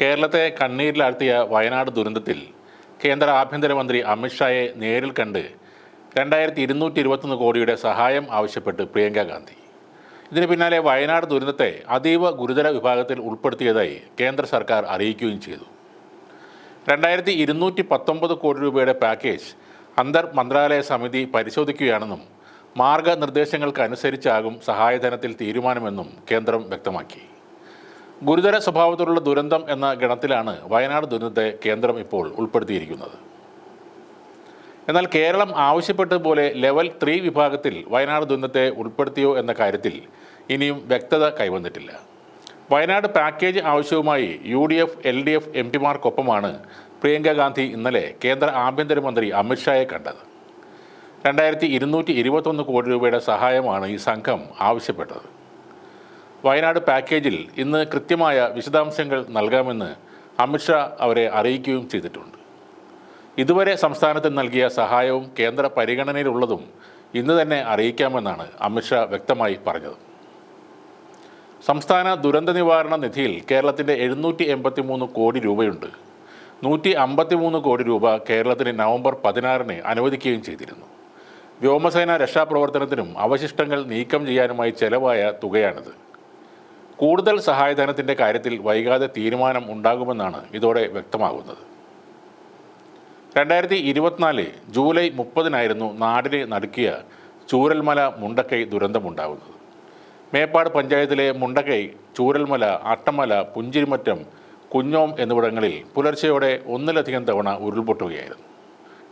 കേരളത്തെ കണ്ണീരിലാഴ്ത്തിയ വയനാട് ദുരന്തത്തിൽ കേന്ദ്ര ആഭ്യന്തരമന്ത്രി അമിത്ഷായെ നേരിൽ കണ്ട് രണ്ടായിരത്തി ഇരുന്നൂറ്റി ഇരുപത്തൊന്ന് കോടിയുടെ സഹായം ആവശ്യപ്പെട്ട് പ്രിയങ്ക ഗാന്ധി. ഇതിന് പിന്നാലെ വയനാട് ദുരന്തത്തെ അതീവ ഗുരുതര വിഭാഗത്തിൽ ഉൾപ്പെടുത്തിയതായി കേന്ദ്ര സർക്കാർ അറിയിക്കുകയും ചെയ്തു. രണ്ടായിരത്തി ഇരുന്നൂറ്റി പത്തൊമ്പത് കോടി രൂപയുടെ പാക്കേജ് അന്തർ മന്ത്രാലയ സമിതി പരിശോധിക്കുകയാണെന്നും മാർഗനിർദ്ദേശങ്ങൾക്കനുസരിച്ചാകും സഹായധനത്തിൽ തീരുമാനമെന്നും കേന്ദ്രം വ്യക്തമാക്കി. ഗുരുതര സ്വഭാവത്തിലുള്ള ദുരന്തം എന്ന ഗണത്തിലാണ് വയനാട് ദുരന്തത്തെ കേന്ദ്രം ഇപ്പോൾ ഉൾപ്പെടുത്തിയിരിക്കുന്നത്. എന്നാൽ കേരളം ആവശ്യപ്പെട്ടതുപോലെ ലെവൽ ത്രീ വിഭാഗത്തിൽ വയനാട് ദുരന്തത്തെ ഉൾപ്പെടുത്തിയോ എന്ന കാര്യത്തിൽ ഇനിയും വ്യക്തത കൈവന്നിട്ടില്ല. വയനാട് പാക്കേജ് ആവശ്യവുമായി U D F L D F M പിമാർക്കൊപ്പമാണ് Priyanka Gandhi ഇന്നലെ കേന്ദ്ര ആഭ്യന്തരമന്ത്രി അമിത്ഷായെ കണ്ടത്. രണ്ടായിരത്തി ഇരുന്നൂറ്റി ഇരുപത്തൊന്ന് കോടി രൂപയുടെ സഹായമാണ് ഈ സംഘം ആവശ്യപ്പെട്ടത്. വയനാട് പാക്കേജിൽ ഇന്ന് കൃത്യമായ വിശദാംശങ്ങൾ നൽകാമെന്ന് അമിത്ഷാ അവരെ അറിയിക്കുകയും ചെയ്തിട്ടുണ്ട്. ഇതുവരെ സംസ്ഥാനത്തിന് നൽകിയ സഹായവും കേന്ദ്ര പരിഗണനയിലുള്ളതും ഇന്ന് തന്നെ അറിയിക്കാമെന്നാണ് അമിത്ഷാ വ്യക്തമായി പറഞ്ഞത്. സംസ്ഥാന ദുരന്ത നിവാരണ നിധിയിൽ കേരളത്തിന്റെ എഴുന്നൂറ്റി എൺപത്തി മൂന്ന് കോടി രൂപയുണ്ട്. നൂറ്റി അമ്പത്തി മൂന്ന് കോടി രൂപ കേരളത്തിന് നവംബർ പതിനാറിന് അനുവദിക്കുകയും ചെയ്തിരുന്നു. വ്യോമസേന രക്ഷാപ്രവർത്തനത്തിനും അവശിഷ്ടങ്ങൾ നീക്കം ചെയ്യാനുമായി ചെലവായ തുകയാണിത്. കൂടുതൽ സഹായധനത്തിന്റെ കാര്യത്തിൽ വൈകാതെ തീരുമാനം ഉണ്ടാകുമെന്നാണ് ഇതോടെ വ്യക്തമാകുന്നത്. രണ്ടായിരത്തി ഇരുപത്തിനാല് ജൂലൈ മുപ്പതിനായിരുന്നു നാടിനെ നടുക്കിയ ചൂരൽമല മുണ്ടക്കൈ ദുരന്തമുണ്ടാകുന്നത്. മേപ്പാട് പഞ്ചായത്തിലെ മുണ്ടക്കൈ ചൂരൽമല അട്ടമല പുഞ്ചിരിമറ്റം കുഞ്ഞോം എന്നിവിടങ്ങളിൽ പുലർച്ചെയോടെ ഒന്നിലധികം തവണ ഉരുൾപൊട്ടുകയായിരുന്നു.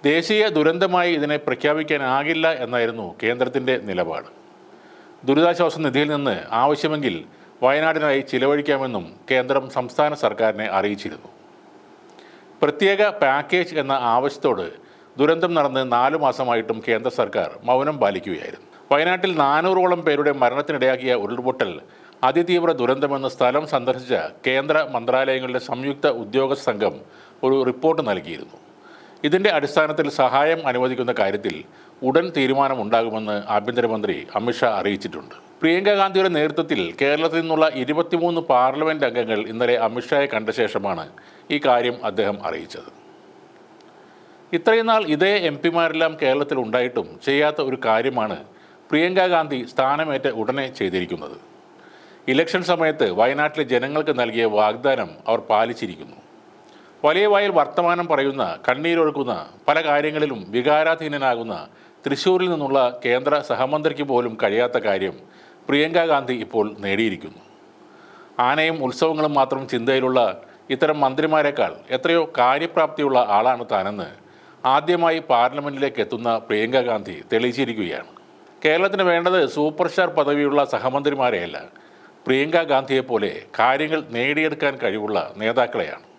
ദേശീയ ദുരന്തമായി ഇതിനെ പ്രഖ്യാപിക്കാനാകില്ല എന്നായിരുന്നു കേന്ദ്രത്തിന്റെ നിലപാട്. ദുരിതാശ്വാസ നിധിയിൽ നിന്ന് ആവശ്യമെങ്കിൽ വയനാടിനായി ചിലവഴിക്കാമെന്നും കേന്ദ്രം സംസ്ഥാന സർക്കാരിനെ അറിയിച്ചിരുന്നു. പ്രത്യേക പാക്കേജ് എന്ന ആവശ്യത്തോട് ദുരന്തം നടന്ന് നാലു മാസമായിട്ടും കേന്ദ്ര സർക്കാർ മൗനം പാലിക്കുകയായിരുന്നു. വയനാട്ടിൽ നാനൂറോളം പേരുടെ മരണത്തിനിടയാക്കിയ ഉരുൾപൊട്ടൽ അതിതീവ്ര ദുരന്തമെന്ന് സ്ഥലം സന്ദർശിച്ച കേന്ദ്ര മന്ത്രാലയങ്ങളുടെ സംയുക്ത ഉദ്യോഗസ്ഥ സംഘം ഒരു റിപ്പോർട്ട് നൽകിയിരുന്നു. ഇതിന്റെ അടിസ്ഥാനത്തിൽ സഹായം അനുവദിക്കുന്ന കാര്യത്തിൽ ഉടൻ തീരുമാനമുണ്ടാകുമെന്ന് ആഭ്യന്തരമന്ത്രി അമിത്ഷാ അറിയിച്ചിട്ടുണ്ട്. പ്രിയങ്ക ഗാന്ധിയുടെ നേതൃത്വത്തിൽ കേരളത്തിൽ നിന്നുള്ള ഇരുപത്തിമൂന്ന് പാർലമെന്റ് അംഗങ്ങൾ ഇന്നലെ അമിത്ഷായെ കണ്ട ശേഷമാണ് ഈ കാര്യം അദ്ദേഹം അറിയിച്ചത്. ഇത്രയും നാൾ ഇതേ എം പിമാരെല്ലാം കേരളത്തിൽ ഉണ്ടായിട്ടും ചെയ്യാത്ത ഒരു കാര്യമാണ് പ്രിയങ്ക ഗാന്ധി സ്ഥാനമേറ്റ ഉടനെ ചെയ്തിരിക്കുന്നത്. ഇലക്ഷൻ സമയത്ത് വയനാട്ടിലെ ജനങ്ങൾക്ക് നൽകിയ വാഗ്ദാനം അവർ പാലിച്ചിരിക്കുന്നു. വലിയ വായിൽ വർത്തമാനം പറയുന്ന കണ്ണീരൊഴുക്കുന്ന പല കാര്യങ്ങളിലും വികാരാധീനനാകുന്ന തൃശ്ശൂരിൽ നിന്നുള്ള കേന്ദ്ര സഹമന്ത്രിക്ക് പോലും കഴിയാത്ത കാര്യം പ്രിയങ്ക ഗാന്ധി ഇപ്പോൾ നേടിയിരിക്കുന്നു. ആനയും ഉത്സവങ്ങളും മാത്രം ചിന്തയിലുള്ള ഇത്തരം മന്ത്രിമാരെക്കാൾ എത്രയോ കാര്യപ്രാപ്തിയുള്ള ആളാണ് താനെന്ന് ആദ്യമായി പാർലമെന്റിലേക്ക് എത്തുന്ന പ്രിയങ്ക ഗാന്ധി തെളിയിച്ചിരിക്കുകയാണ്. കേരളത്തിന് വേണ്ടത് സൂപ്പർ സ്റ്റാർ പദവിയുള്ള സഹമന്ത്രിമാരെയല്ല. പ്രിയങ്ക ഗാന്ധിയെപ്പോലെ കാര്യങ്ങൾ നേടിയെടുക്കാൻ കഴിവുള്ള നേതാക്കളെയാണ്.